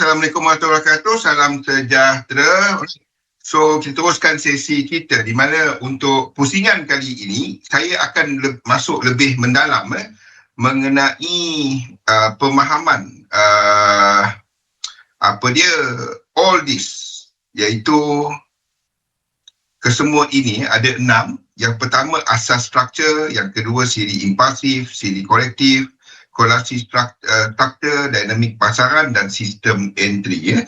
Assalamualaikum warahmatullahi wabarakatuh. Salam sejahtera. So, kita teruskan sesi kita di mana untuk pusingan kali ini, saya akan le- masuk lebih mendalam eh, mengenai uh, pemahaman uh, apa dia all this iaitu kesemua ini ada enam. Yang pertama asas struktur, yang kedua siri impulsif, siri kolektif, korelasi struktur, uh, dinamik pasaran dan sistem entry ya.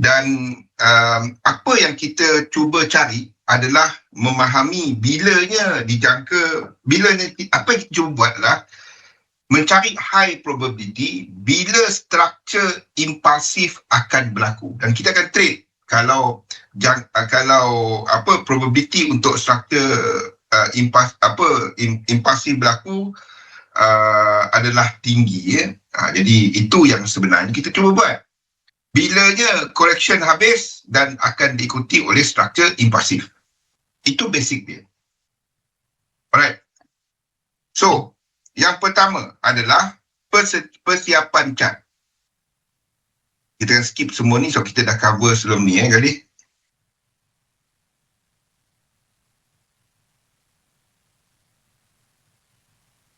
Dan um, apa yang kita cuba cari adalah memahami bilanya dijangka bilanya apa yang kita cuba buat adalah mencari high probability bila struktur impulsif akan berlaku dan kita akan trade kalau jang, uh, kalau apa probability untuk struktur uh, impas apa im, impulsif berlaku uh, adalah tinggi ya. Uh, jadi itu yang sebenarnya kita cuba buat. Bilanya correction habis dan akan diikuti oleh struktur impulsif. Itu basic dia. Alright. So, yang pertama adalah persi- persiapan chart. Kita akan skip semua ni so kita dah cover sebelum ni eh kali.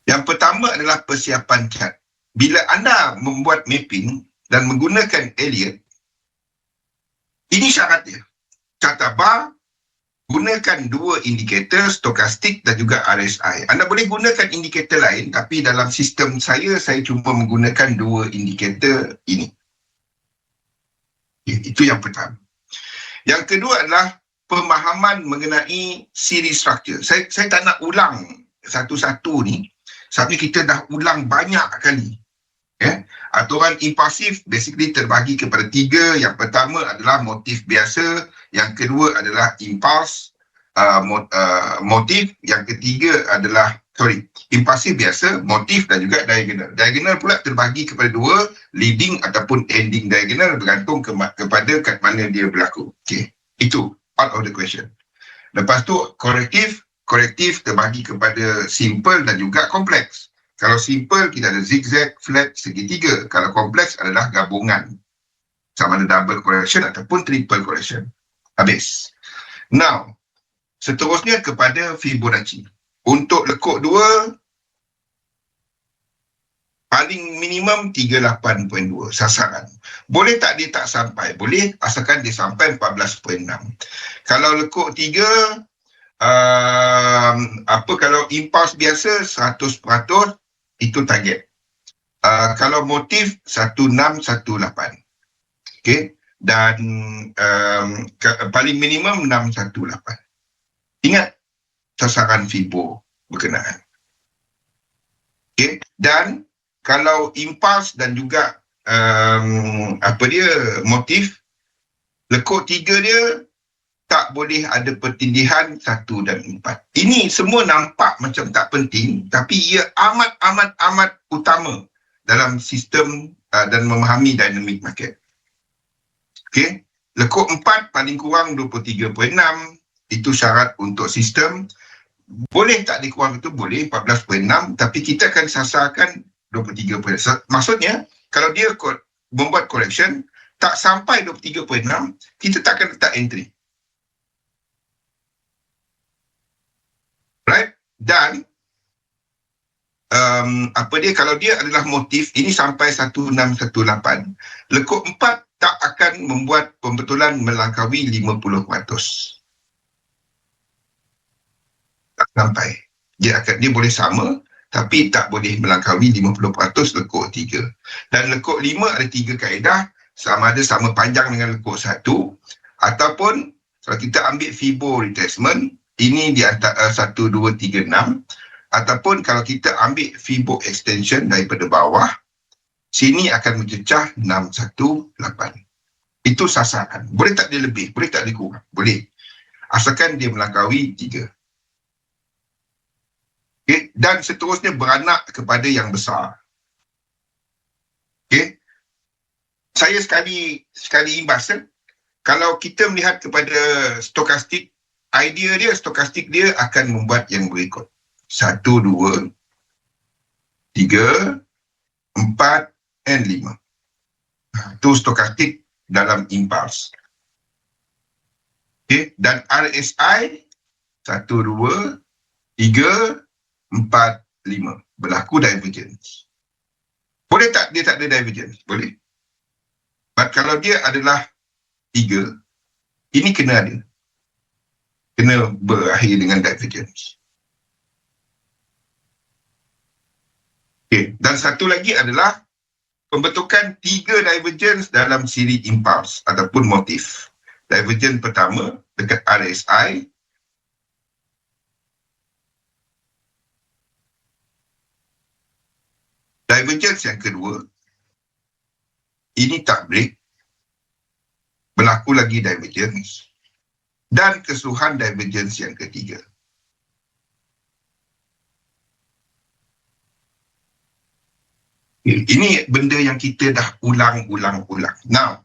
Yang pertama adalah persiapan chart. Bila anda membuat mapping dan menggunakan Elliot, ini syarat dia. Kata bar, gunakan dua indikator, stokastik dan juga RSI. Anda boleh gunakan indikator lain tapi dalam sistem saya, saya cuma menggunakan dua indikator ini. Itu yang pertama. Yang kedua adalah pemahaman mengenai siri struktur. Saya, saya tak nak ulang satu-satu ni sebab kita dah ulang banyak kali. Ya? Aturan impulsif basically terbagi kepada tiga. Yang pertama adalah motif biasa. Yang kedua adalah impuls uh, mo- uh, motif. Yang ketiga adalah sorry, impulsif biasa, motif dan juga diagonal. Diagonal pula terbagi kepada dua, leading ataupun ending diagonal bergantung ke, kepada kat mana dia berlaku. Okay. Itu out of the question. Lepas tu korektif, kolektif terbagi kepada simple dan juga kompleks. Kalau simple, kita ada zigzag, flat, segitiga. Kalau kompleks, adalah gabungan. Sama ada double correction ataupun triple correction. Habis. Now, seterusnya kepada Fibonacci. Untuk lekuk dua, paling minimum 38.2 sasaran. Boleh tak dia tak sampai? Boleh asalkan dia sampai 14.6. Kalau lekuk tiga, uh, apa kalau impuls biasa 100% itu target. Uh, kalau motif 1618. Okey dan um, ke, paling minimum 618. Ingat sasaran fibo berkenaan. Okey dan kalau impuls dan juga um, apa dia motif lekuk tiga dia tak boleh ada pertindihan satu dan empat. Ini semua nampak macam tak penting tapi ia amat amat amat utama dalam sistem uh, dan memahami dynamic market. Okey, lekuk empat paling kurang 23.6 itu syarat untuk sistem. Boleh tak dikurang itu? Boleh 14.6 tapi kita akan sasarkan 23 poin. Maksudnya, kalau dia membuat correction, tak sampai 23.6, kita tak akan letak entry. Right? Dan, um, apa dia, kalau dia adalah motif, ini sampai 1618. Lekuk 4 tak akan membuat pembetulan melangkaui 50%. Tak sampai. Dia akan dia boleh sama tapi tak boleh melangkaui 50% lekuk 3. Dan lekuk 5 ada tiga kaedah sama ada sama panjang dengan lekuk 1 ataupun kalau kita ambil Fibo retracement ini di antara 1, 2, 3, 6 ataupun kalau kita ambil Fibo extension daripada bawah sini akan mencecah 6, 1, 8. Itu sasaran. Boleh tak dia lebih? Boleh tak dia kurang? Boleh. Asalkan dia melangkaui 3. Okay. Dan seterusnya beranak kepada yang besar. Okay. Saya sekali sekali imbas. Eh? Kalau kita melihat kepada stokastik, idea dia, stokastik dia akan membuat yang berikut. Satu, dua, tiga, empat, and lima. Itu stokastik dalam impuls. Okay. Dan RSI satu, dua, tiga, empat, lima. Berlaku divergence. Boleh tak dia tak ada divergence? Boleh. But kalau dia adalah tiga, ini kena ada. Kena berakhir dengan divergence. Okay. Dan satu lagi adalah pembentukan tiga divergence dalam siri impuls ataupun motif. Divergence pertama dekat RSI Divergence yang kedua, ini tak break, berlaku lagi divergence dan keseluruhan divergence yang ketiga. Ini benda yang kita dah ulang-ulang-ulang. Now,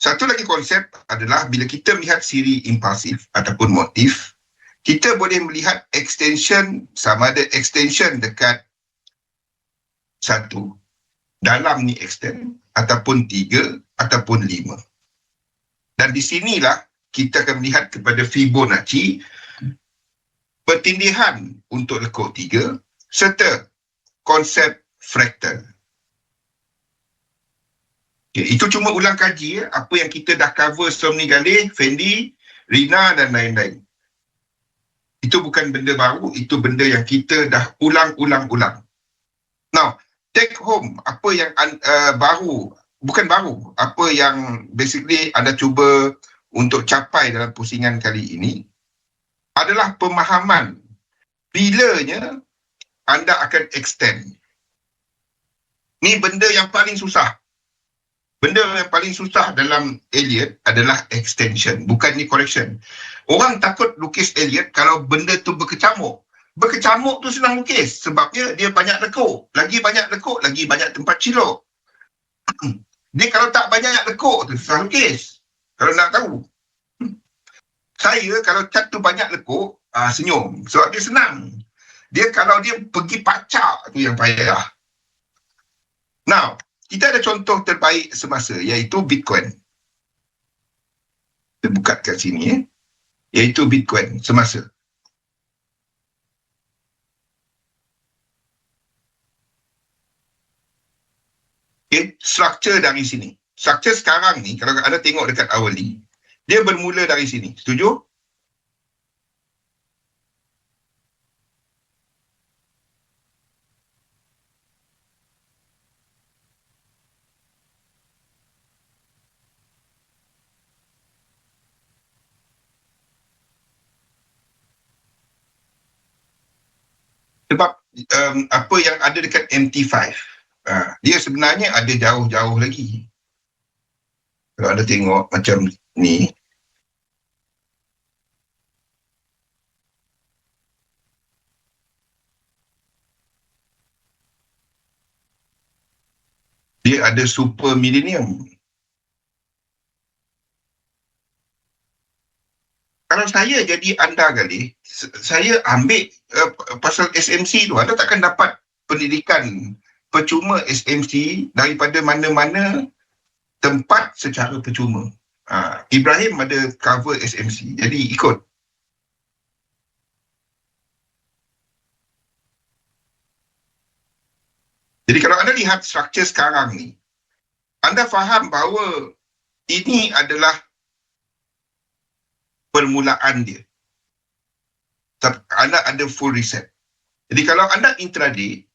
satu lagi konsep adalah bila kita melihat siri impulsif ataupun motif, kita boleh melihat extension sama ada extension dekat satu dalam ni extend ataupun tiga ataupun lima. Dan di sinilah kita akan melihat kepada Fibonacci pertindihan untuk lekuk tiga serta konsep fraktal. Okay, itu cuma ulang kaji ya, apa yang kita dah cover sebelum ni Galih, Fendi, Rina dan lain-lain. Itu bukan benda baru, itu benda yang kita dah ulang-ulang-ulang. Now, take home apa yang uh, baru bukan baru apa yang basically anda cuba untuk capai dalam pusingan kali ini adalah pemahaman bilanya anda akan extend ni benda yang paling susah benda yang paling susah dalam Elliot adalah extension bukan ni correction orang takut lukis Elliot kalau benda tu berkecamuk berkecamuk tu senang lukis sebabnya dia banyak lekuk. Lagi banyak lekuk, lagi banyak tempat cilok. dia kalau tak banyak lekuk tu susah lukis. Kalau nak tahu. Saya kalau cat tu banyak lekuk, uh, senyum. Sebab dia senang. Dia kalau dia pergi pacak tu yang payah. Now, kita ada contoh terbaik semasa iaitu Bitcoin. Kita buka kat sini eh. Iaitu Bitcoin semasa. Okay, structure dari sini. Structure sekarang ni, kalau anda tengok dekat hourly, dia bermula dari sini. Setuju? Sebab um, apa yang ada dekat MT5 Ha, dia sebenarnya ada jauh-jauh lagi. Kalau anda tengok macam ni, dia ada super millennium. Kalau saya jadi anda kali, saya ambil uh, pasal SMC tu, anda takkan dapat pendidikan percuma SMC daripada mana-mana tempat secara percuma. Ha, Ibrahim ada cover SMC, jadi ikut. Jadi kalau anda lihat struktur sekarang ni, anda faham bahawa ini adalah permulaan dia. Anda ada full reset. Jadi kalau anda intraday,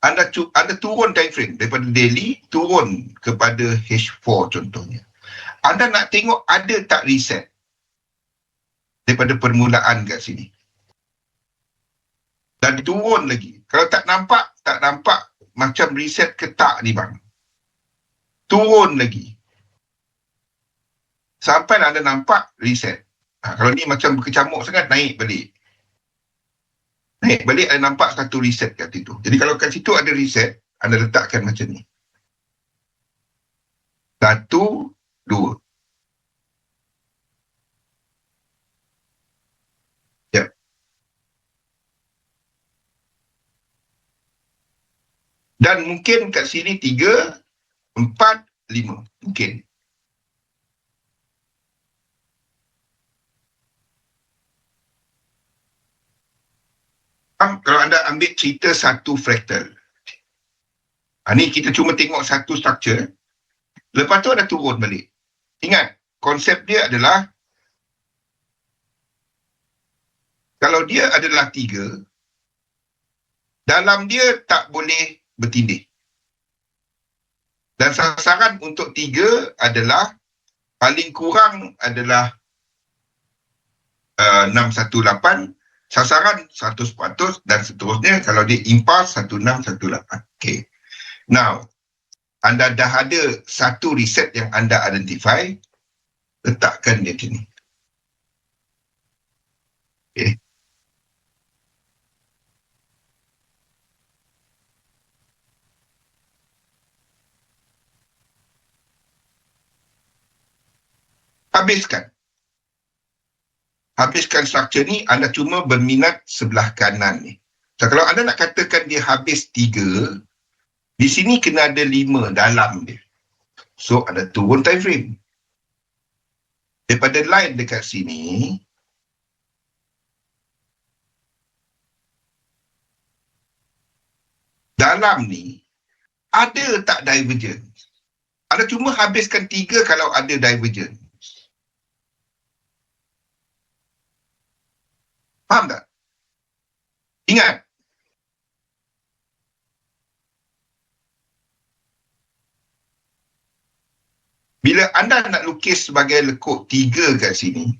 anda anda turun time frame daripada daily turun kepada H4 contohnya. Anda nak tengok ada tak reset daripada permulaan kat sini. Dan turun lagi. Kalau tak nampak, tak nampak macam reset ke tak ni bang. Turun lagi. Sampai anda nampak reset. Ha, kalau ni macam berkecamuk sangat, naik balik naik balik ada nampak satu reset kat situ. Jadi kalau kat situ ada reset, anda letakkan macam ni. Satu, dua. Ya. Dan mungkin kat sini tiga, empat, lima. Mungkin. Kalau anda ambil cerita satu fraktal. Ha, ni kita cuma tengok satu structure. Lepas tu ada turun balik. Ingat, konsep dia adalah kalau dia adalah tiga, dalam dia tak boleh bertindih. Dan sasaran untuk tiga adalah paling kurang adalah uh, 618, sasaran 100% dan seterusnya kalau dia impas 1618. Okay. Now, anda dah ada satu riset yang anda identify, letakkan dia sini. Okay. habiskan. Habiskan struktur ni, anda cuma berminat sebelah kanan ni. So, kalau anda nak katakan dia habis tiga, di sini kena ada lima dalam dia. So, anda turun time frame. Daripada line dekat sini, dalam ni, ada tak divergence? Anda cuma habiskan tiga kalau ada divergence. Faham tak? Ingat. Bila anda nak lukis sebagai lekuk tiga kat sini,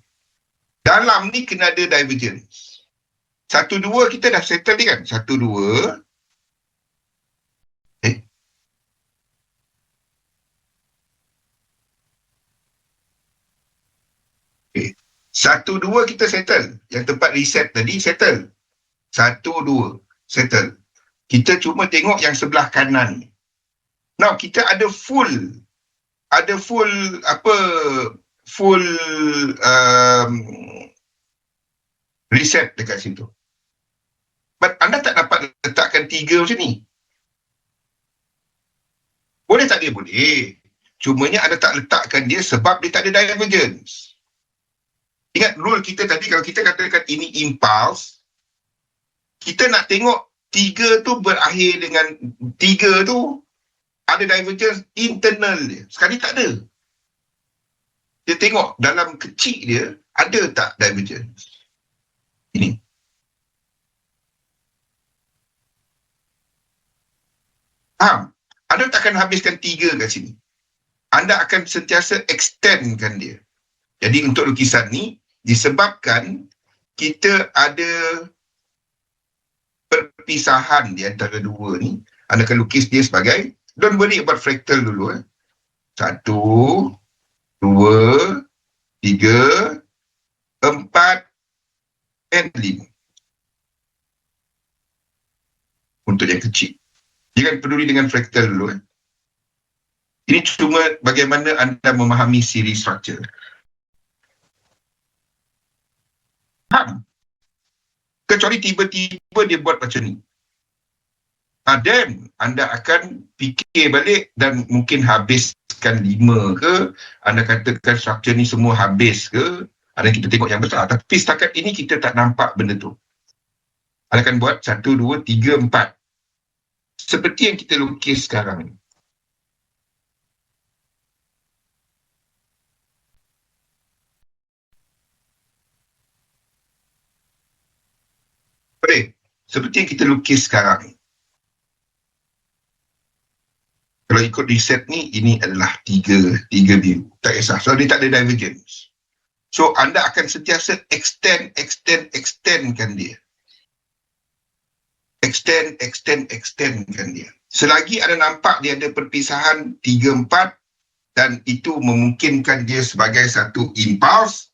dalam ni kena ada divergence. Satu dua kita dah settle ni kan? Satu dua. Eh. Okay. Satu, dua kita settle. Yang tempat reset tadi settle. Satu, dua settle. Kita cuma tengok yang sebelah kanan. Now, kita ada full. Ada full apa full um, reset dekat situ. But anda tak dapat letakkan tiga macam ni. Boleh tak dia? Boleh. Cumanya anda tak letakkan dia sebab dia tak ada divergence. Ingat rule kita tadi kalau kita katakan ini impulse, kita nak tengok tiga tu berakhir dengan tiga tu ada divergence internal dia. Sekali tak ada. Dia tengok dalam kecil dia ada tak divergence. Ini. Faham? Anda tak akan habiskan tiga kat sini. Anda akan sentiasa extendkan dia. Jadi untuk lukisan ni, disebabkan kita ada perpisahan di antara dua ni anda akan lukis dia sebagai don't worry about fractal dulu eh. satu dua tiga empat and lima untuk yang kecil jangan peduli dengan fractal dulu eh. ini cuma bagaimana anda memahami siri structure faham. Kecuali tiba-tiba dia buat macam ni. Uh, then, anda akan fikir balik dan mungkin habiskan lima ke, anda katakan struktur ni semua habis ke, ada kita tengok yang besar. Tapi setakat ini kita tak nampak benda tu. Anda akan buat satu, dua, tiga, empat. Seperti yang kita lukis sekarang ni. Boleh. Seperti yang kita lukis sekarang. Kalau ikut riset ni, ini adalah tiga, tiga view. Tak kisah. So, dia tak ada divergence. So, anda akan sentiasa extend, extend, extendkan dia. Extend, extend, extendkan dia. Selagi anda nampak dia ada perpisahan tiga, empat dan itu memungkinkan dia sebagai satu impulse,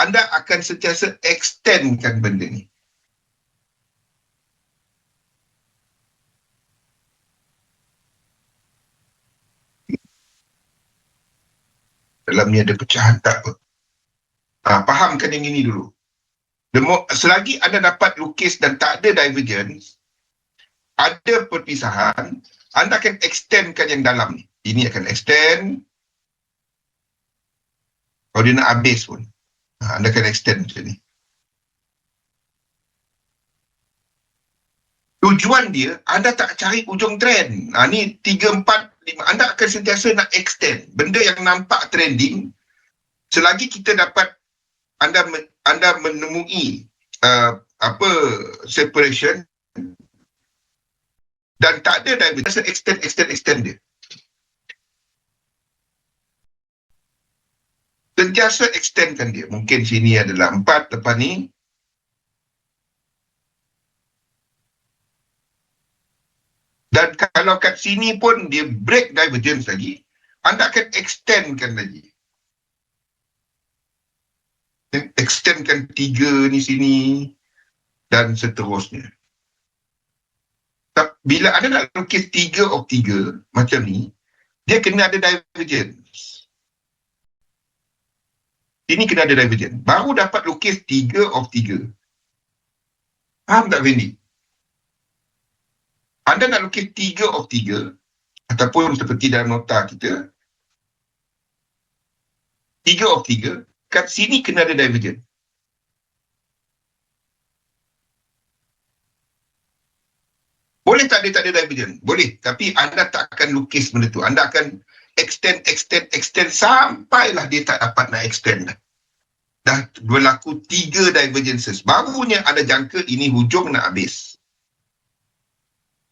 anda akan sentiasa extendkan benda ni. Dalam ni ada pecahan tak apa. Ha, fahamkan yang ini dulu. Selagi anda dapat lukis dan tak ada divergence, ada perpisahan, anda akan extendkan yang dalam ni. ini akan extend. Kalau dia nak habis pun, ha, anda akan extend macam ni. Tujuan dia, anda tak cari ujung trend. Ha, ni 3, 4, 5. Anda akan sentiasa nak extend. Benda yang nampak trending, selagi kita dapat anda anda menemui uh, apa separation dan tak ada divergence extend extend extend dia sentiasa extendkan dia mungkin sini adalah empat lepas ni dan kalau kat sini pun dia break divergence lagi anda akan extendkan lagi extendkan tiga ni sini dan seterusnya. Bila ada nak lukis tiga of tiga macam ni, dia kena ada divergence. Ini kena ada divergence. Baru dapat lukis tiga of tiga. Faham tak Fendi? Anda nak lukis tiga of tiga, ataupun seperti dalam nota kita, tiga of tiga, kat sini kena ada divergent. Boleh tak dia tak ada divergent? Boleh. Tapi anda tak akan lukis benda tu. Anda akan extend, extend, extend sampailah dia tak dapat nak extend. Dah berlaku tiga divergences. Barunya ada jangka ini hujung nak habis.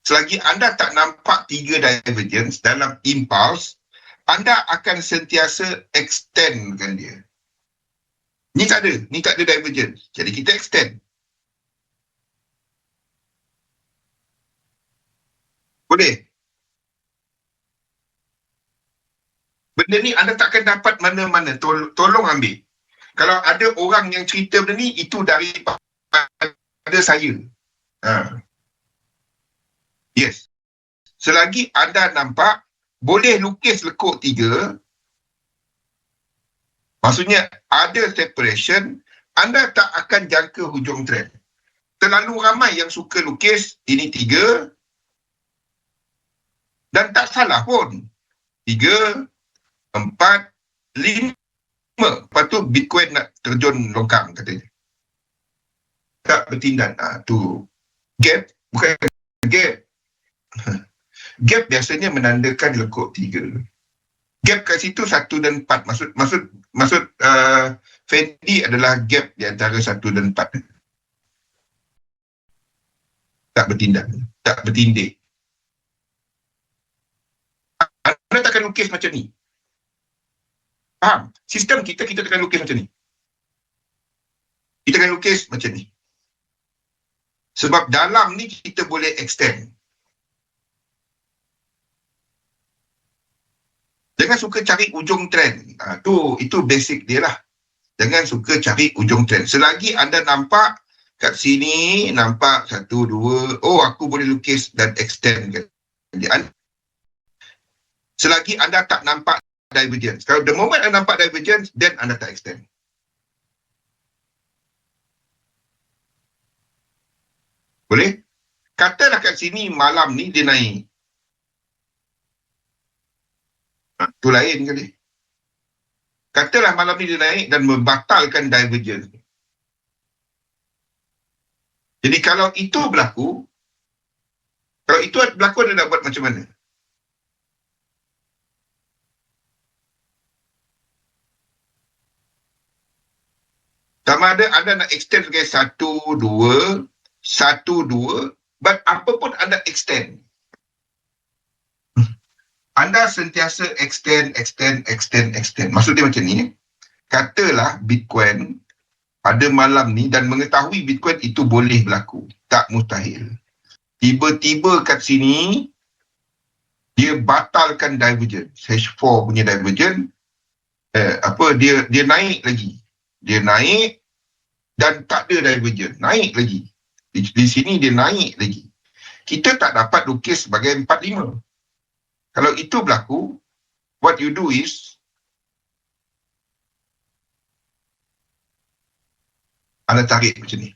Selagi anda tak nampak tiga divergence dalam impulse, anda akan sentiasa extendkan dia. Ni tak ada. Ni tak ada divergence. Jadi kita extend. Boleh? Benda ni anda takkan dapat mana-mana. Tol- tolong ambil. Kalau ada orang yang cerita benda ni, itu daripada saya. Ha. Yes. Selagi anda nampak, boleh lukis lekuk tiga, Maksudnya ada separation, anda tak akan jangka hujung trend. Terlalu ramai yang suka lukis, ini tiga. Dan tak salah pun. Tiga, empat, lima. Lepas tu Bitcoin nak terjun longkang katanya. Tak bertindak. Ha, tu gap, bukan gap. Gap biasanya menandakan lekuk tiga gap kat situ satu dan empat. Maksud maksud maksud uh, Fendi adalah gap di antara satu dan empat. Tak bertindak. Tak bertindik. Anda takkan lukis macam ni. Faham? Sistem kita, kita takkan lukis macam ni. Kita akan lukis macam ni. Sebab dalam ni kita boleh extend. Jangan suka cari ujung trend. Ha, tu itu basic dia lah. Jangan suka cari ujung trend. Selagi anda nampak kat sini nampak satu dua oh aku boleh lukis dan extend. Selagi anda tak nampak divergence. Kalau the moment anda nampak divergence, then anda tak extend. Boleh? Katalah kat sini malam ni dia naik. Ha, lain kali. Katalah malam ni dia naik dan membatalkan divergence. Jadi kalau itu berlaku, kalau itu berlaku anda nak buat macam mana? Sama ada anda nak extend sebagai satu, dua, satu, dua, but apa pun anda extend anda sentiasa extend, extend, extend, extend. Maksud dia macam ni, katalah Bitcoin pada malam ni dan mengetahui Bitcoin itu boleh berlaku. Tak mustahil. Tiba-tiba kat sini, dia batalkan divergence. H4 punya divergence, eh, apa, dia dia naik lagi. Dia naik dan tak ada divergence. Naik lagi. Di, di sini dia naik lagi. Kita tak dapat lukis sebagai 4-5. Kalau itu berlaku, what you do is anda tarik macam ni.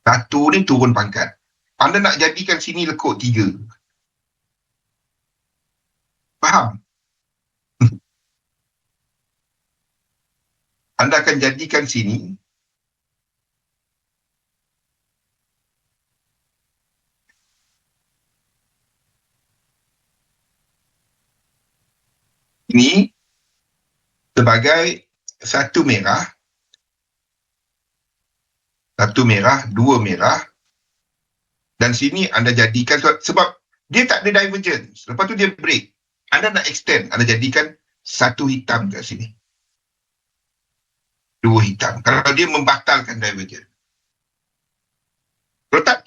Satu ni turun pangkat. Anda nak jadikan sini lekuk tiga. Faham? Anda akan jadikan sini ini sebagai satu merah, satu merah, dua merah, dan sini anda jadikan sebab dia tak ada divergence. Lepas tu dia break. Anda nak extend, anda jadikan satu hitam kat sini. Dua hitam. Kalau dia membatalkan divergence. Kalau tak,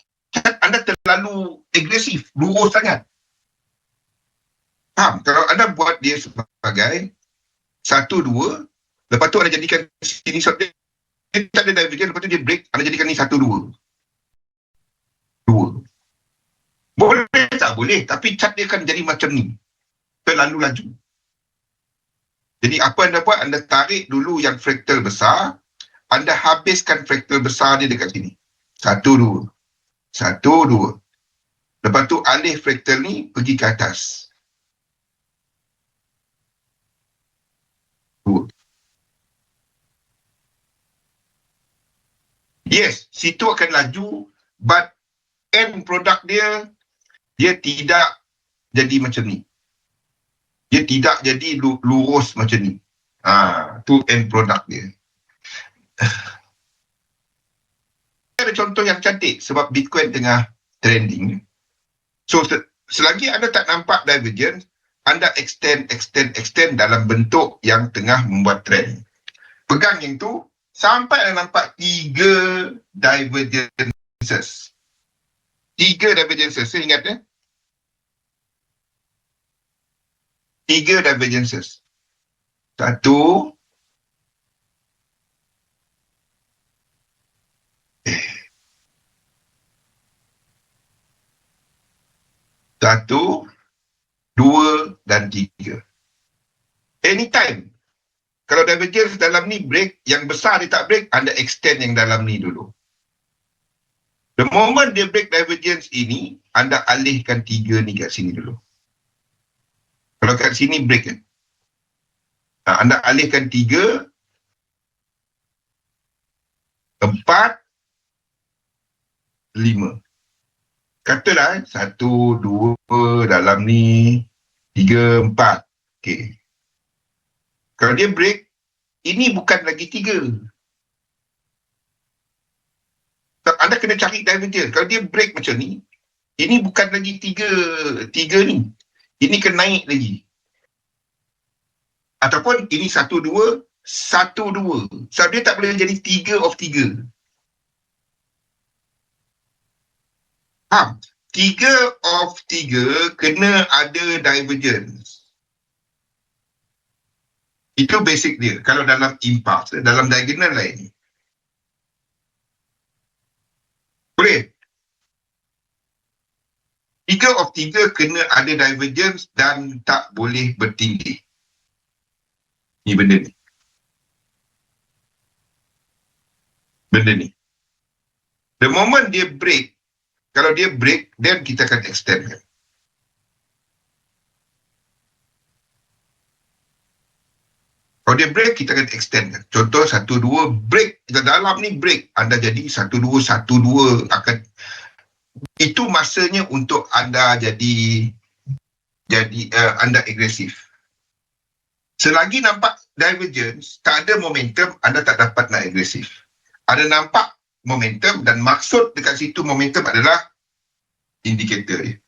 anda terlalu agresif, lurus sangat. Faham? Kalau anda buat dia sebagai satu, dua, lepas tu anda jadikan sini, dia, dia tak ada divergence, lepas tu dia break, anda jadikan ni satu, dua. Dua. Boleh tak boleh, tapi cat dia akan jadi macam ni. Terlalu laju. Jadi apa anda buat, anda tarik dulu yang fraktal besar, anda habiskan fraktal besar dia dekat sini. Satu, dua. Satu, dua. Lepas tu alih fraktal ni pergi ke atas. Dua. Yes, situ akan laju, but end product dia dia tidak jadi macam ni. Dia tidak jadi lurus macam ni. Ha, tu end product dia. Ada contoh yang cantik sebab Bitcoin tengah trending. So, selagi anda tak nampak divergence, anda extend, extend, extend dalam bentuk yang tengah membuat trend. Pegang yang tu, sampai nampak tiga divergences. Tiga divergences, saya ingat ya. Eh? tiga divergences. Satu, satu, dua dan tiga. Anytime. Kalau divergence dalam ni break, yang besar dia tak break, anda extend yang dalam ni dulu. The moment dia break divergence ini, anda alihkan tiga ni kat sini dulu. Kalau kat sini break kan. Nah, anda alihkan tiga, empat, lima. Katalah satu, dua dalam ni, tiga, empat. Okay. Kalau dia break, ini bukan lagi tiga. Anda kena cari divergence. Kalau dia break macam ni, ini bukan lagi tiga, tiga ni. Ini kena naik lagi. Ataupun ini satu dua, satu dua. Sebab dia tak boleh jadi tiga of tiga. Ha, tiga of tiga kena ada divergence. Itu basic dia. Kalau dalam impulse, dalam diagonal lain. Boleh? tiga of tiga kena ada divergence dan tak boleh bertinggi. Ni benda ni. Benda ni. The moment dia break, kalau dia break, then kita akan extend kan. Kalau dia break, kita akan extend. Contoh, satu, dua, break. Kita dalam ni break. Anda jadi satu, dua, satu, dua akan itu masanya untuk anda jadi jadi uh, anda agresif. Selagi nampak divergence, tak ada momentum, anda tak dapat nak agresif. Ada nampak momentum dan maksud dekat situ momentum adalah indikator dia.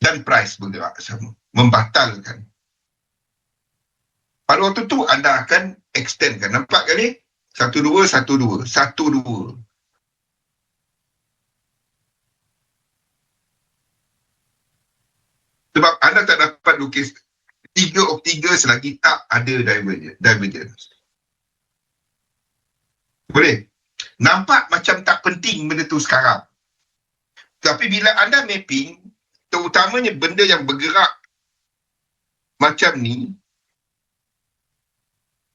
Dan price bergerak sama. Membatalkan. Pada waktu tu anda akan extendkan. Nampak kan ni? Satu dua, satu dua. Satu dua. Sebab anda tak dapat lukis tiga of tiga selagi tak ada divergence. Boleh? Nampak macam tak penting benda tu sekarang. Tapi bila anda mapping, terutamanya benda yang bergerak macam ni,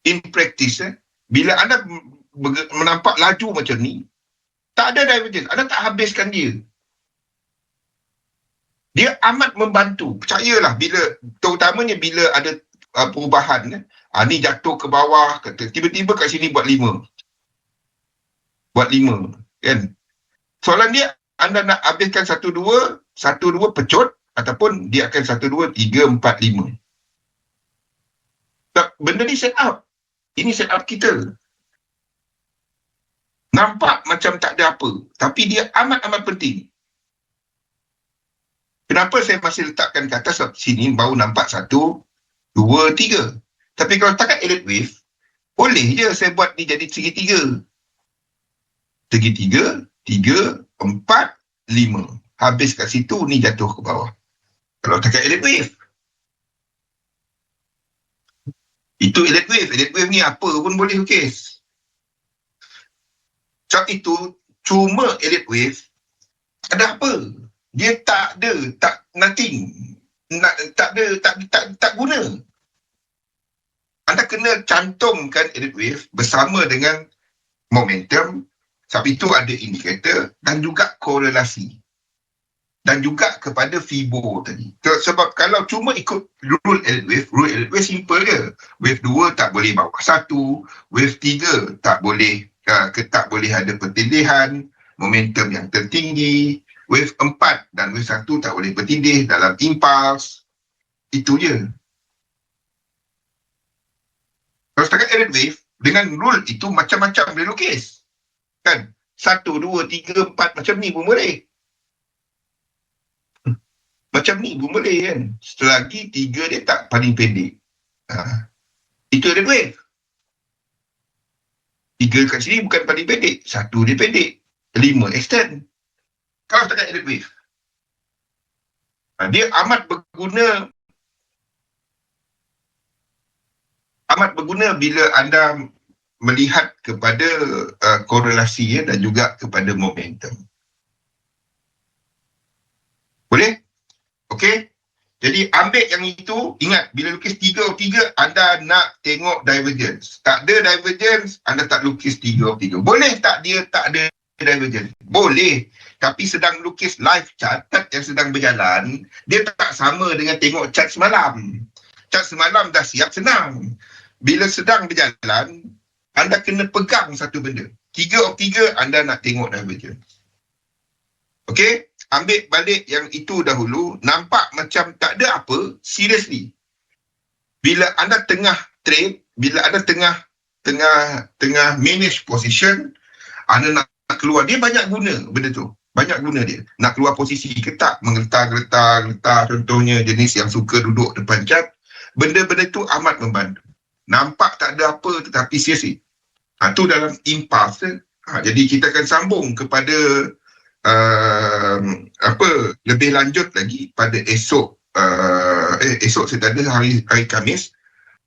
in practice, eh, bila anda menampak laju macam ni, tak ada divergence. Anda tak habiskan dia. dia amat membantu. Percayalah bila terutamanya bila ada uh, perubahan eh, uh, ni jatuh ke bawah kata tiba-tiba kat sini buat lima. Buat lima kan? Soalan dia anda nak habiskan satu dua satu dua pecut ataupun dia akan satu dua tiga empat lima? Benda ni set up ini set up kita nampak macam tak ada apa tapi dia amat-amat penting Kenapa saya masih letakkan ke atas sebab sini baru nampak satu, dua, tiga. Tapi kalau takat elite wave, boleh je saya buat ni jadi segitiga. Segitiga, tiga, empat, lima. Habis kat situ, ni jatuh ke bawah. Kalau takat elite wave. Itu. Elite wave ni apa pun boleh lukis. Sebab itu, cuma wave, ada apa? dia tak ada tak nothing nak tak ada tak tak tak guna anda kena cantumkan edit wave bersama dengan momentum sebab itu ada indikator dan juga korelasi dan juga kepada Fibo tadi. Sebab kalau cuma ikut rule edit wave, rule edit wave simple je. Wave 2 tak boleh bawah 1, wave 3 tak boleh uh, ke tak boleh ada pertindihan, momentum yang tertinggi, wave 4 dan wave 1 tak boleh bertindih dalam impuls. Itu je. Kalau setakat edit wave, dengan rule itu macam-macam boleh lukis. Kan? Satu, dua, tiga, empat, macam ni pun boleh. Macam ni pun boleh kan. Selagi tiga dia tak paling pendek. Ha. Itu edit wave. Tiga kat sini bukan paling pendek. Satu dia pendek. Lima extend kalau setakat edit wave. Dia amat berguna amat berguna bila anda melihat kepada uh, korelasi ya, dan juga kepada momentum. Boleh? Okey? Jadi ambil yang itu, ingat bila lukis tiga of tiga, anda nak tengok divergence. Tak ada divergence, anda tak lukis tiga of tiga. Boleh tak dia tak ada divergence? Boleh tapi sedang lukis live chart yang sedang berjalan, dia tak sama dengan tengok chart semalam. Chart semalam dah siap senang. Bila sedang berjalan, anda kena pegang satu benda. Tiga of tiga, anda nak tengok divergence. Okey? Ambil balik yang itu dahulu, nampak macam tak ada apa, seriously. Bila anda tengah trade, bila anda tengah tengah tengah manage position, anda nak keluar, dia banyak guna benda tu banyak guna dia. Nak keluar posisi ke tak, mengeletar-geletar, geletar contohnya jenis yang suka duduk depan cat, benda-benda tu amat membantu. Nampak tak ada apa tetapi sia-sia. Ha, tu dalam impas. Eh. Ha, jadi kita akan sambung kepada uh, apa lebih lanjut lagi pada esok uh, eh, esok ada hari, hari Kamis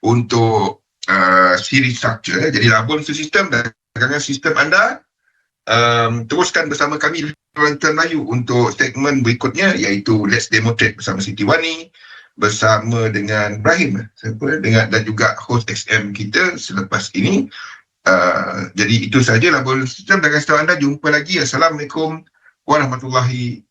untuk uh, series structure. Eh. Jadi labun sistem dan sistem anda um, teruskan bersama kami Kelantan Melayu untuk segmen berikutnya iaitu Let's Demonstrate bersama Siti Wani bersama dengan Ibrahim siapa dengan dan juga host XM kita selepas ini uh, jadi itu sahaja boleh sistem dengan setahu anda jumpa lagi Assalamualaikum warahmatullahi